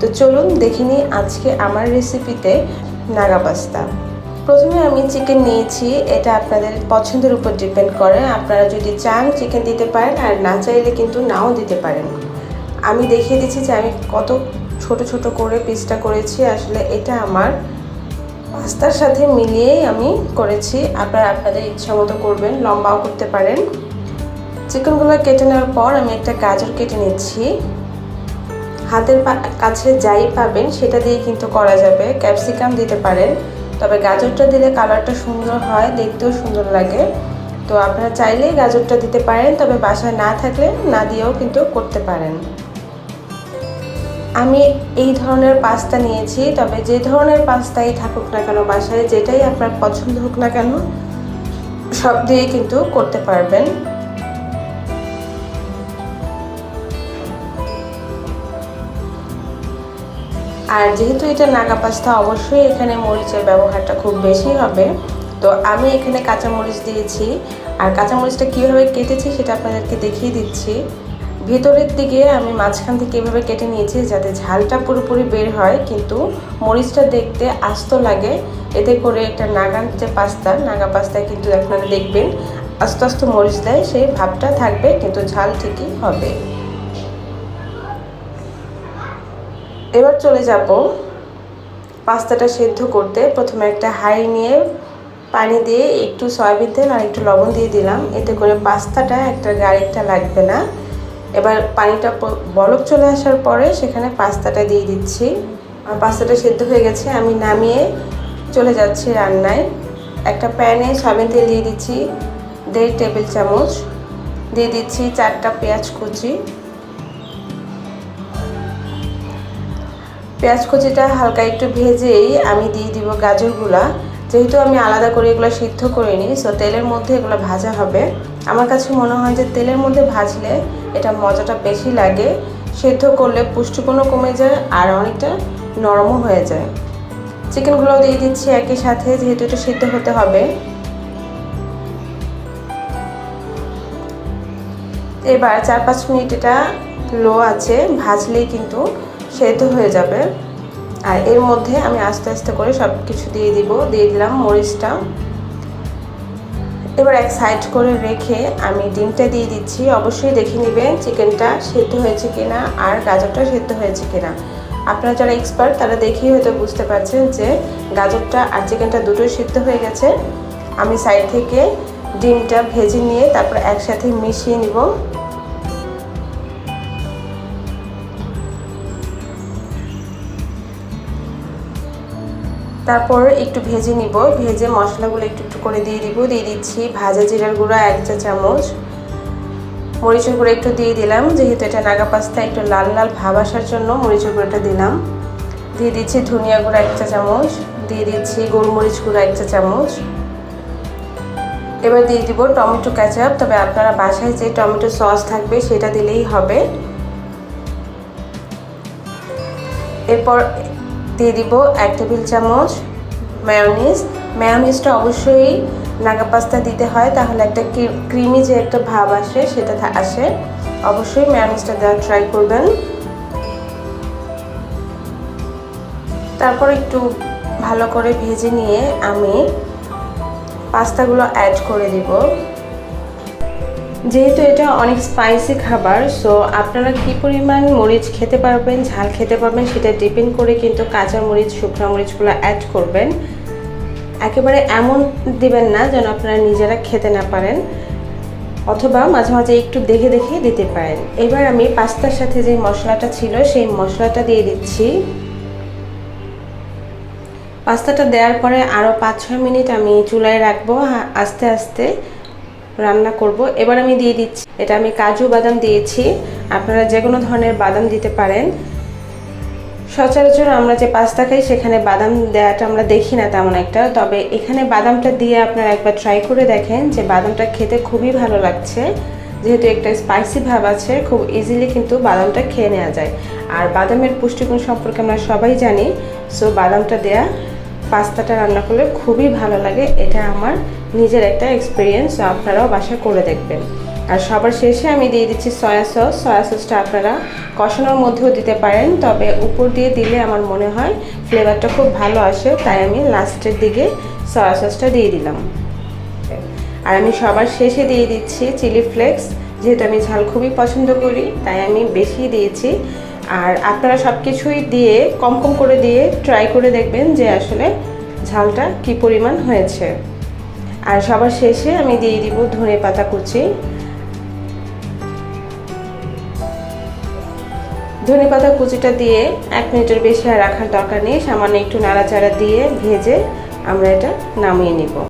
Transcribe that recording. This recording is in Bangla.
তো চলুন দেখে নিই আজকে আমার রেসিপিতে নাগা পাস্তা। প্রথমে আমি চিকেন নিয়েছি, এটা আপনাদের পছন্দের উপর ডিপেন্ড করে। আপনারা যদি চান চিকেন দিতে পারেন, আর না চাইলে কিন্তু নাও দিতে পারেন। আমি দেখিয়ে দিচ্ছি যে আমি কত ছোট ছোট করে পিসটা করেছি। আসলে এটা আমার পাস্তার সাথে মিলিয়েই আমি করেছি। আপনারা আপনাদের ইচ্ছা মতো করবেন, লম্বাও করতে পারেন। চিকেনগুলো কেটে নেওয়ার পর আমি একটা গাজর কেটে নিচ্ছি। হাতের কাছে যাই পাবেন, সেটা দিয়ে কিন্তু করা যাবে। ক্যাপসিকাম দিতে পারেন, তবে গাজরটা দিলে কালারটা সুন্দর হয়, দেখতেও সুন্দর লাগে। তো আপনারা চাইলেই গাজরটা দিতে পারেন, তবে বাসায় না থাকলে না দিয়েও কিন্তু করতে পারেন। আমি এই ধরনের পাস্তা নিয়েছি, তবে যে ধরনের পাস্তাই থাকুক না কেন, বাসায় যেটাই আপনার পছন্দ হোক না কেন, সব দিয়ে কিন্তু করতে পারবেন। আর যেহেতু এটা নাগা পাস্তা, অবশ্যই এখানে মরিচের ব্যবহারটা খুব বেশি হবে। তো আমি এখানে কাঁচামরিচ দিয়েছি। আর কাঁচামরিচটা কীভাবে কেটেছি সেটা আপনাদেরকে দেখিয়ে দিচ্ছি। ভেতরের দিকে আমি মাঝখান থেকে এভাবে কেটে নিয়েছি যাতে ঝালটা পুরোপুরি বের হয়, কিন্তু মরিচটা দেখতে আস্ত লাগে। এতে করে একটা নাগান যে পাস্তা, নাগা পাস্তায় কিন্তু আপনারা দেখবেন, আস্তে আস্তে মরিচ দেয়, সেই ভাবটা থাকবে, কিন্তু ঝাল ঠিকই হবে। এবার চলে যাব পাস্তাটা সেদ্ধ করতে। প্রথমে একটা হাঁড়ি নিয়ে পানি দিয়ে একটু সয়াবিন তেল আর একটু লবণ দিয়ে দিলাম। এতে করে পাস্তাটা একটা গাড়িটা লাগবে না। এবার পানিটা বলক চলে আসার পরে সেখানে পাস্তাটা দিয়ে দিচ্ছি। আর পাস্তাটা সেদ্ধ হয়ে গেছে, আমি নামিয়ে চলে যাচ্ছি রান্নায়। একটা প্যানে সয়াবিন তেল দিয়ে দিচ্ছি, দেড় টেবিল চামচ। দিয়ে দিচ্ছি চারটা পেঁয়াজ কুচি। পেঁয়াজ কুচিটা হালকা একটু ভেজেই আমি দিয়ে দিব গাজরগুলা। যেহেতু আমি আলাদা করে এগুলো সিদ্ধ নিই সো তেলের মধ্যে এগুলো ভাজা হবে। আমার কাছে মনে হয় যে তেলের মধ্যে ভাজলে এটা মজাটা বেশি লাগে, সেদ্ধ করলে পুষ্টিগুণও কমে যায় আর অনেকটা নরমও হয়ে যায়। চিকেনগুলো দিয়ে দিচ্ছি একই সাথে, যেহেতু এটা সিদ্ধ হতে হবে। এবার চার পাঁচ মিনিট এটা লো আছে, ভাজলেই কিন্তু সেদ্ধ হয়ে যাবে। আর এর মধ্যে আমি আস্তে আস্তে করে সব কিছু দিয়ে দিব, দিয়ে দিলাম মরিচটা। এবার এক সাইড করে রেখে আমি ডিমটা দিয়ে দিচ্ছি। অবশ্যই দেখে নেবেন চিকেনটা সেদ্ধ হয়েছে কিনা আর গাজরটা সেদ্ধ হয়েছে কিনা। আপনারা যারা এক্সপার্ট তারা দেখেই হয়তো বুঝতে পারছেন যে গাজরটা আর চিকেনটা দুটোই সিদ্ধ হয়ে গেছে। আমি সাইড থেকে ডিমটা ভেজে নিয়ে তারপর একসাথে মিশিয়ে নিব। তারপর একটু ভেজে নিব। ভেজে মশলাগুলো একটু একটু করে দিয়ে দিব। দিয়ে দিচ্ছি ভাজা জিরার গুঁড়া এক চা চামচ। মরিচের গুঁড়ো একটু দিয়ে দিলাম। যেহেতু এটা নাগা পাস্তা একটু লাল লাল ভাব আসার জন্য মরিচের গুঁড়োটা দিলাম। দিয়ে দিচ্ছি ধনিয়া গুঁড়া এক চা চামচ। দিয়ে দিচ্ছি গোলমরিচ গুঁড়া এক চা চামচ। এবার দিয়ে দিব টমেটো ক্যাচাপ তবে আপনারা বাসায় যে টমেটো সস থাকবে সেটা দিলেই হবে। এরপর দিয়ে দিব এক টেবিল চামচ ম্যায়োনিজ ম্যায়োনিজটা অবশ্যই নাগা পাস্তা দিতে হয়, তাহলে একটা ক্রিমি যে একটা ভাব আসে সেটা আসে। অবশ্যই ম্যায়োনিজটা দেওয়ার ট্রাই করবেন। তারপর একটু ভালো করে ভেজে নিয়ে আমি পাস্তাগুলো অ্যাড করে দিব। যেহেতু এটা অনেক স্পাইসি খাবার সো আপনারা কি পরিমাণ মরিচ খেতে পারবেন, ঝাল খেতে পারবেন, সেটা ডিপেন্ড করে কিন্তু কাঁচা মরিচ, শুকনো মরিচগুলো অ্যাড করবেন। একেবারে এমন দিবেন না যেন আপনারা নিজেরা খেতে না পারেন, অথবা মাঝে মাঝে একটু দেখে দেখে দিতে পারেন। এবার আমি পাস্তার সাথে যে মশলাটা ছিল, সেই মশলাটা দিয়ে দিচ্ছি। পাস্তাটা দেওয়ার পরে আরও পাঁচ ছয় মিনিট আমি চুলায় রাখব আস্তে আস্তে। রান্না করব। এবার আমি দিয়ে দিচ্ছি, এটা আমি কাজু বাদাম দিয়েছি। আপনারা যে কোনো ধরনের বাদাম দিতে পারেন। সচরাচর আমরা যে পাস্তা খাই, সেখানে বাদাম দেওয়াটা আমরা দেখি না তেমন একটা। তবে এখানে বাদামটা দিয়ে আপনারা একবার ট্রাই করে দেখেন যে বাদামটা খেতে খুবই ভালো লাগছে। যেহেতু একটা স্পাইসি ভাব আছে, খুব ইজিলি কিন্তু বাদামটা খেয়ে নেওয়া যায়। আর বাদামের পুষ্টিগুণ সম্পর্কে আমরা সবাই জানি সো বাদামটা দেয়া পাস্তাটা রান্না করলে খুবই ভালো লাগে। এটা আমার নিজের একটা এক্সপিরিয়েন্স আপনারাও বাসা করে দেখবেন। আর সবার শেষে আমি দিয়ে দিচ্ছি সয়া সস সয়া সসটা আপনারা কষানোর মধ্যেও দিতে পারেন, তবে উপর দিয়ে দিলে আমার মনে হয় ফ্লেভারটা খুব ভালো আসে, তাই আমি লাস্টের দিকে সয়া সসটা দিয়ে দিলাম। আর আমি সবার শেষে দিয়ে দিচ্ছি চিলি ফ্লেক্স যেহেতু আমি ঝাল খুবই পছন্দ করি, তাই আমি বেশি দিয়েছি। আর আপনারা সব কিছুই দিয়ে, কম কম করে দিয়ে ট্রাই করে দেখবেন যে আসলে ঝালটা কি পরিমাণ হয়েছে। আর সবার শেষে আমি দিয়ে দিব ধনে পাতা কুচি। ধনে পাতা কুচিটা দিয়ে এক মিনিটের বেশি আর রাখার দরকার নেই, সামান্য একটু নাড়াচাড়া দিয়ে ভেজে আমরা এটা নামিয়ে নিব।